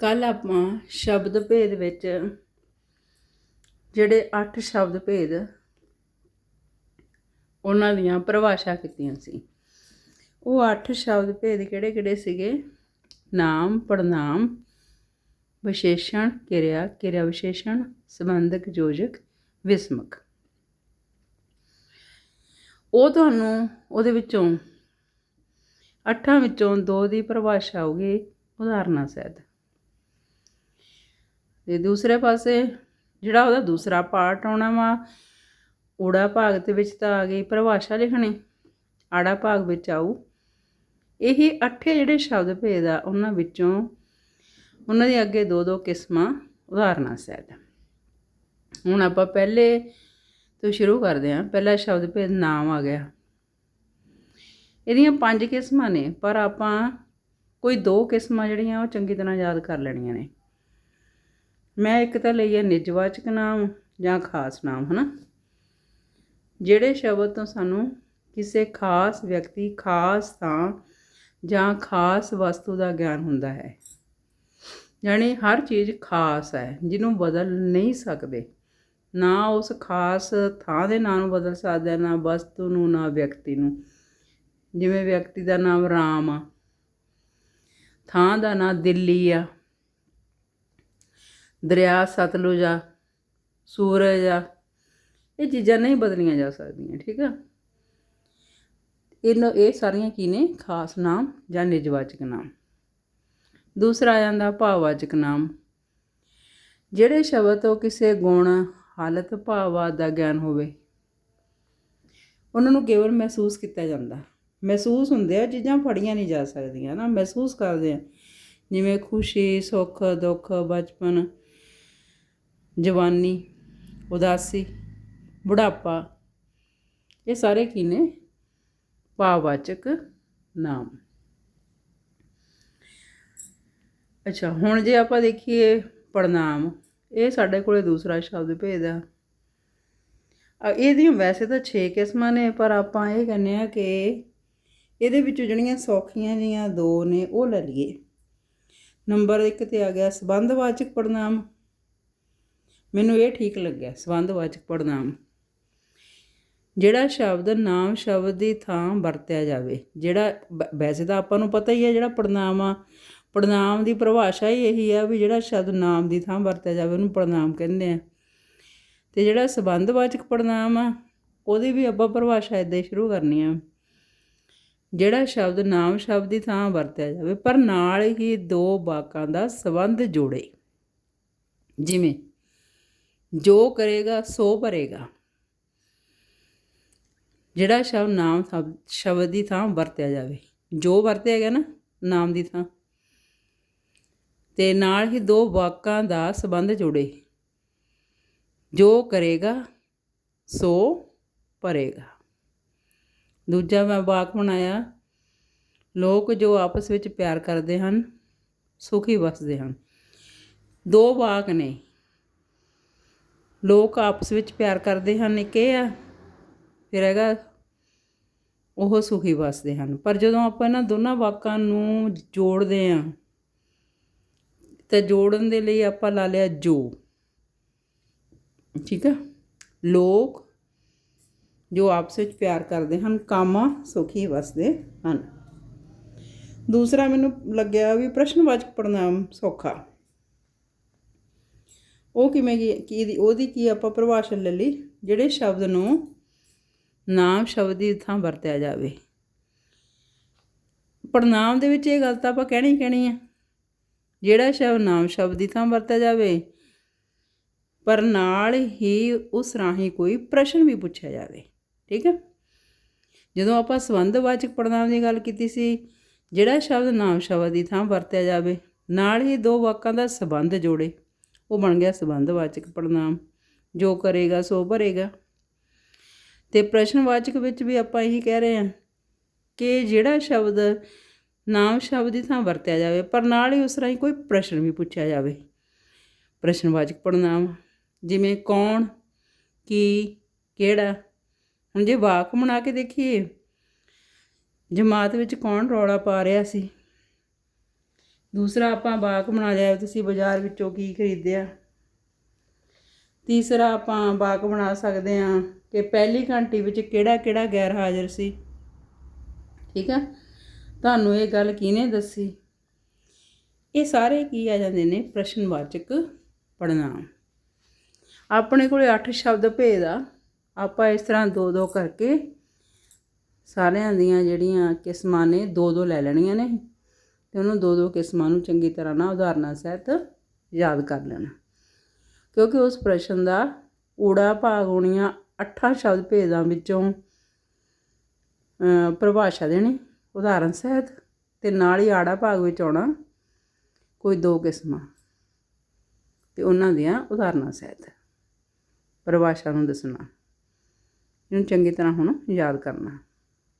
ਕੱਲ ਆਪਾਂ ਸ਼ਬਦ ਭੇਦ ਵਿੱਚ ਜਿਹੜੇ 8 ਸ਼ਬਦ ਭੇਦ ਉਹਨਾਂ ਦੀਆਂ ਪਰਿਭਾਸ਼ਾ ਕੀਤੀਆਂ ਸੀ। ਉਹ 8 ਸ਼ਬਦ ਭੇਦ ਕਿਹੜੇ-ਕਿਹੜੇ ਸੀਗੇ? ਨਾਮ ਪੜਨਾਮ ਵਿਸ਼ੇਸ਼ਣ, ਕਿਰਿਆ ਕਿਰਿਆ ਵਿਸ਼ੇਸ਼ਣ, ਸੰਬੰਧਕ, ਯੋਜਕ, ਵਿਸਮਕ। ਉਹ ਤੁਹਾਨੂੰ ਉਹਦੇ ਵਿੱਚੋਂ ਅੱਠਾਂ ਵਿੱਚੋਂ ਦੋ ਦੀ ਪਰਿਭਾਸ਼ਾ ਹੋਊਗੀ ਉਦਾਹਰਨਾਂ ਸਹਿਤ। ਤੇ ਦੂਸਰੇ ਪਾਸੇ ਜਿਹੜਾ ਉਹਦਾ ਦੂਸਰਾ ਪਾਰਟ ਆਉਣਾ ਵਾ, ਊੜਾ ਭਾਗ ਦੇ ਵਿੱਚ ਤਾਂ ਆ ਗਈ ਪਰਿਭਾਸ਼ਾ ਲਿਖਣੀ, ਆੜਾ ਭਾਗ ਵਿੱਚ ਆਊ। ਇਹ ਅੱਠੇ ਜਿਹੜੇ ਸ਼ਬਦ ਭੇਦ ਆ, ਉਹਨਾਂ ਵਿੱਚੋਂ ਉਹਨਾਂ ਦੇ ਅੱਗੇ ਦੋ ਦੋ ਕਿਸਮਾਂ ਉਦਾਹਰਨਾਂ ਸਹਿਤ। ਹੁਣ ਆਪਾਂ ਪਹਿਲੇ ਤੋਂ ਸ਼ੁਰੂ ਕਰਦੇ ਹਾਂ, ਪਹਿਲਾ ਸ਼ਬਦ ਭੇਦ ਨਾਮ ਆ ਗਿਆ। ਇਹਦੀਆਂ ਪੰਜ ਕਿਸਮਾਂ ਨੇ, ਪਰ ਆਪਾਂ ਕੋਈ ਦੋ ਕਿਸਮਾਂ ਜਿਹੜੀਆਂ ਉਹ ਚੰਗੀ ਤਰ੍ਹਾਂ ਯਾਦ ਕਰ ਲੈਣੀਆਂ ਨੇ। ਮੈਂ ਇੱਕ ਤਾਂ ਲਈ ਹੈ ਨਿਜਵਾਚਕ ਨਾਮ ਜਾਂ ਖਾਸ ਨਾਮ, ਹਨਾ? ਜਿਹੜੇ ਸ਼ਬਦ ਤੋਂ ਸਾਨੂੰ ਕਿਸੇ ਖਾਸ ਵਿਅਕਤੀ, ਖਾਸ ਥਾਂ ਜਾਂ ਖਾਸ ਵਸਤੂ ਦਾ ਗਿਆਨ ਹੁੰਦਾ ਹੈ, ਯਾਨੀ ਹਰ ਚੀਜ਼ ਖਾਸ ਹੈ, ਜਿਹਨੂੰ ਬਦਲ ਨਹੀਂ ਸਕਦੇ। ਨਾ ਉਸ ਖਾਸ ਥਾਂ ਦੇ ਨਾਂ ਨੂੰ ਬਦਲ ਸਕਦੇ, ਨਾ ਵਸਤੂ ਨੂੰ, ਨਾ ਵਿਅਕਤੀ ਨੂੰ। ਜਿਵੇਂ ਵਿਅਕਤੀ ਦਾ ਨਾਮ ਰਾਮ ਆ, ਥਾਂ ਦਾ ਨਾਂ ਦਿੱਲੀ ਆ ਦਰਿਆ, ਸਤਲੁਜ ਆ, ਸੂਰਜ ਆ, ਇਹ ਚੀਜ਼ਾਂ ਨਹੀਂ ਬਦਲੀਆਂ ਜਾ ਸਕਦੀਆਂ, ਠੀਕ ਆ? ਇਹਨਾਂ, ਇਹ ਸਾਰੀਆਂ ਕੀ ਨੇ? ਖਾਸ ਨਾਮ ਜਾਂ ਨਿਜਵਾਚਕ ਨਾਮ। ਦੂਸਰਾ ਆ ਜਾਂਦਾ ਭਾਵਵਾਚਕ ਨਾਮ। ਜਿਹੜੇ ਸ਼ਬਦ ਤੋਂ ਕਿਸੇ ਗੁਣ, ਹਾਲਤ, ਭਾਵਾ ਦਾ ਗਿਆਨ ਹੋਵੇ, ਉਹਨਾਂ ਨੂੰ ਕੇਵਲ ਮਹਿਸੂਸ ਕੀਤਾ ਜਾਂਦਾ। ਮਹਿਸੂਸ ਹੁੰਦੇ ਆ, ਚੀਜ਼ਾਂ ਫੜੀਆਂ ਨਹੀਂ ਜਾ ਸਕਦੀਆਂ ਨਾ। ਮਹਿਸੂਸ ਕਰਦੇ ਆ। ਜਿਵੇਂ ਖੁਸ਼ੀ, ਸੁੱਖ, ਦੁੱਖ, ਬਚਪਨ ਜਵਾਨੀ, ਉਦਾਸੀ, ਬੁਢਾਪਾ, ਇਹ ਸਾਰੇ ਕੀ ਨੇ? ਭਾਵਵਾਚਕ ਨਾਮ। ਅੱਛਾ, ਹੁਣ ਜੇ ਆਪਾਂ ਦੇਖੀਏ ਪੜਨਾਮ ਇਹ ਸਾਡੇ ਕੋਲੇ ਦੂਸਰਾ ਸ਼ਬਦ ਭੇਜਦਾ ਇਹਦੀਆਂ ਵੈਸੇ ਤਾਂ 6 ਕਿਸਮਾਂ ਨੇ, ਪਰ ਆਪਾਂ ਇਹ ਕਹਿੰਦੇ ਆ ਕਿ ਇਹਦੇ ਵਿੱਚੋਂ ਜਿਹੜੀਆਂ ਸੌਖੀਆਂ ਜੀਆਂ ਦੋ ਨੇ, ਉਹ ਲੈ ਲਈਏ। ਨੰਬਰ 1 ਤੇ ਆ ਗਿਆ ਸੰਬੰਧਵਾਚਕ ਪੜਨਾਮ ਮੈਨੂੰ ਇਹ ਠੀਕ ਲੱਗਿਆ ਸੰਬੰਧਵਾਚਕ ਪੜਨਾਮ ਜਿਹੜਾ ਸ਼ਬਦ ਨਾਮ ਸ਼ਬਦ ਦੀ ਥਾਂ ਵਰਤਿਆ ਜਾਵੇ, ਜਿਹੜਾ ਵੈਸੇ ਤਾਂ ਆਪਾਂ ਨੂੰ ਪਤਾ ਹੀ ਹੈ ਜਿਹੜਾ ਪੜਨਾਮ ਆ ਪੜਨਾਮ ਦੀ ਪਰਿਭਾਸ਼ਾ ਹੀ ਇਹੀ ਆ ਵੀ ਜਿਹੜਾ ਸ਼ਬਦ ਨਾਮ ਦੀ ਥਾਂ ਵਰਤਿਆ ਜਾਵੇ, ਉਹਨੂੰ ਪੜਨਾਮ ਕਹਿੰਦੇ ਆ। ਤੇ ਜਿਹੜਾ ਸੰਬੰਧਵਾਚਕ ਪੜਨਾਮ ਆ, ਉਹਦੀ ਵੀ ਆਪਾਂ ਪਰਿਭਾਸ਼ਾ ਇਦਾਂ ਹੀ ਸ਼ੁਰੂ ਕਰਨੀ ਆ। ਜਿਹੜਾ ਸ਼ਬਦ ਨਾਮ ਸ਼ਬਦ ਦੀ ਥਾਂ ਵਰਤਿਆ ਜਾਵੇ, ਪਰ ਨਾਲ ਹੀ ਦੋ ਵਾਕਾਂ ਦਾ ਸੰਬੰਧ ਜੋੜੇ। ਜਿਵੇਂ ਜੋ ਕਰੇਗਾ, ਸੋ ਭਰੇਗਾ। ਜਿਹੜਾ ਸ਼ਬਦ ਨਾਮ ਸ਼ਬ- ਸ਼ਬਦ ਦੀ ਥਾਂ ਵਰਤਿਆ ਜਾਵੇ। ਜੋ ਵਰਤਿਆ ਗਿਆ ਨਾ, ਨਾਮ ਦੀ ਥਾਂ। ਤੇ ਨਾਲ ਹੀ ਦੋ ਵਾਕਾਂ ਦਾ ਸੰਬੰਧ ਜੁੜੇ। ਜੋ ਕਰੇਗਾ, ਸੋ ਭਰੇਗਾ। ਦੂਜਾ ਮੈਂ ਵਾਕ ਬਣਾਇਆ, ਲੋਕ ਜੋ ਆਪਸ ਵਿੱਚ ਪਿਆਰ ਕਰਦੇ ਹਨ, ਸੁਖੀ ਵਸਦੇ ਹਨ। ਦੋ ਵਾਕ ਨੇ। ਲੋਕ ਆਪਸ ਵਿੱਚ ਪਿਆਰ ਕਰਦੇ ਹਨ, ਇੱਕ ਇਹ ਆ, ਫਿਰ ਹੈਗਾ ਉਹ ਸੁਖੀ ਵਸਦੇ ਹਨ। ਪਰ ਜਦੋਂ ਆਪਾਂ ਇਹਨਾਂ ਦੋਨਾਂ ਵਾਕਾਂ ਨੂੰ ਜੋੜਦੇ ਆ ਤਾਂ ਜੋੜਨ ਦੇ ਲਈ ਆਪਾਂ ਲਾ ਲਿਆ ਜੋ। ਠੀਕ ਆ? ਲੋਕ ਜੋ ਆਪਸ ਵਿੱਚ ਪਿਆਰ ਕਰਦੇ ਹਨ, ਕਾਮਾ ਸੁਖੀ ਵਸਦੇ ਹਨ। ਦੂਸਰਾ ਮੈਨੂੰ ਲੱਗਿਆ ਵੀ ਪ੍ਰਸ਼ਨਵਾਚਕ ਪੜਨਾਮ ਸੌਖਾ। ਉਹ ਕਿਵੇਂ ਕੀ ਦੀ- ਉਹਦੀ ਕੀ ਆਪਾਂ ਪਰਿਭਾਸ਼ਾ ਲੈ ਲਈ? ਜਿਹੜੇ ਸ਼ਬਦ ਨੂੰ ਨਾਮ ਸ਼ਬਦ ਦੀ ਥਾਂ ਵਰਤਿਆ ਜਾਵੇ। ਪੜਨਾਮ ਦੇ ਵਿੱਚ ਇਹ ਗੱਲ ਤਾਂ ਆਪਾਂ ਕਹਿਣੀ ਕਹਿਣੀ ਆ। ਜਿਹੜਾ ਸ਼ਬਦ ਨਾਮ ਸ਼ਬਦ ਦੀ ਥਾਂ ਵਰਤਿਆ ਜਾਵੇ, ਪਰ ਨਾਲ ਹੀ ਉਸ ਰਾਹੀਂ ਕੋਈ ਪ੍ਰਸ਼ਨ ਵੀ ਪੁੱਛਿਆ ਜਾਵੇ। ਠੀਕ ਹੈ ਜਦੋਂ ਆਪਾਂ ਸੰਬੰਧਵਾਚਕ ਪੜਨਾਮ ਦੀ ਗੱਲ ਕੀਤੀ ਸੀ, ਜਿਹੜਾ ਸ਼ਬਦ ਨਾਮ ਸ਼ਬਦ ਦੀ ਥਾਂ ਵਰਤਿਆ ਜਾਵੇ, ਨਾਲ ਹੀ ਦੋ ਵਾਕਾਂ ਦਾ ਸੰਬੰਧ ਜੋੜੇ। ਉਹ ਬਣ ਗਿਆ ਸੰਬੰਧਵਾਚਕ ਪੜਨਾਮ ਜੋ ਕਰੇਗਾ ਸੋ ਭਰੇਗਾ। ਤੇ ਪ੍ਰਸ਼ਨਵਾਚਕ ਵਿੱਚ ਵੀ ਆਪਾਂ ਇਹੀ ਕਹਿ ਰਹੇ ਹਾਂ ਕਿ ਜਿਹੜਾ ਸ਼ਬਦ ਨਾਮ ਸ਼ਬਦ ਦੀ ਥਾਂ ਵਰਤਿਆ ਜਾਵੇ, ਪਰ ਨਾਲ ਹੀ ਉਸ ਰਾਹੀਂ ਕੋਈ ਪ੍ਰਸ਼ਨ ਵੀ ਪੁੱਛਿਆ ਜਾਵੇ। ਪ੍ਰਸ਼ਨਵਾਚਕ ਪੜਨਾਮ ਜਿਵੇਂ ਕੌਣ, ਕੀ, ਕਿਹੜਾ? ਹੁਣ ਜੇ ਵਾਕ ਬਣਾ ਕੇ ਦੇਖੀਏ, ਜਮਾਤ ਵਿੱਚ ਕੌਣ ਰੌਲਾ ਪਾ ਰਿਹਾ ਸੀ? ਦੂਸਰਾ ਆਪਾਂ ਬਾਕ ਬਣਾ ਲਿਆ ਤੁਸੀਂ ਬਾਜ਼ਾਰ ਵਿੱਚੋਂ ਕੀ ਖਰੀਦਿਆ। ਤੀਸਰਾ ਆਪਾਂ ਬਾਕ ਬਣਾ ਸਕਦੇ ਹਾਂ ਕਿ ਪਹਿਲੀ ਘੰਟੀ ਵਿੱਚ ਕਿਹੜਾ ਕਿਹੜਾ ਗੈਰ ਹਾਜ਼ਰ ਸੀ। ਠੀਕ ਆ? ਤੁਹਾਨੂੰ ਇਹ ਗੱਲ ਕਿਹਨੇ ਦੱਸੀ? ਇਹ ਸਾਰੇ ਕੀ ਆ ਜਾਂਦੇ ਨੇ ਪ੍ਰਸ਼ਨਵਾਚਕ ਪੜਨਾਮ ਆਪਣੇ ਕੋਲੇ 8 ਸ਼ਬਦ ਭੇਦ ਆ। ਆਪਾਂ ਇਸ ਤਰ੍ਹਾਂ ਦੋ ਦੋ ਕਰਕੇ ਸਾਰਿਆਂ ਦੀਆਂ ਜਿਹੜੀਆਂ ਕਿਸਮਾਂ ਨੇ ਦੋ ਦੋ ਲੈ ਲੈਣੀਆਂ ਨੇ। ਤੇ ਉਹਨੂੰ ਦੋ ਦੋ ਕਿਸਮਾਂ ਨੂੰ ਚੰਗੀ ਤਰ੍ਹਾਂ ਨਾਲ ਉਦਾਹਰਨਾਂ ਸਹਿਤ ਯਾਦ ਕਰ ਲੈਣਾ। ਕਿਉਂਕਿ ਉਸ ਪ੍ਰਸ਼ਨ ਦਾ ਊੜਾ ਭਾਗ ਹੋਣੀਆਂ ਅੱਠਾਂ ਸ਼ਬਦ ਭੇਦਾਂ ਵਿੱਚੋਂ ਪਰਿਭਾਸ਼ਾ ਦੇਣੀ, ਉਦਾਹਰਨ ਸਹਿਤ ਤੇ ਨਾਲ ਹੀ ਆੜਾ ਭਾਗ ਵਿੱਚ ਆਉਣਾ, ਕੋਈ ਦੋ ਕਿਸਮਾਂ ਤੇ ਉਹਨਾਂ ਦੀਆਂ ਉਦਾਹਰਨਾਂ ਸਹਿਤ, ਪਰਿਭਾਸ਼ਾ ਨੂੰ ਦੱਸਣਾ। ਇਹਨੂੰ ਚੰਗੀ ਤਰ੍ਹਾਂ ਹੁਣ ਯਾਦ ਕਰਨਾ।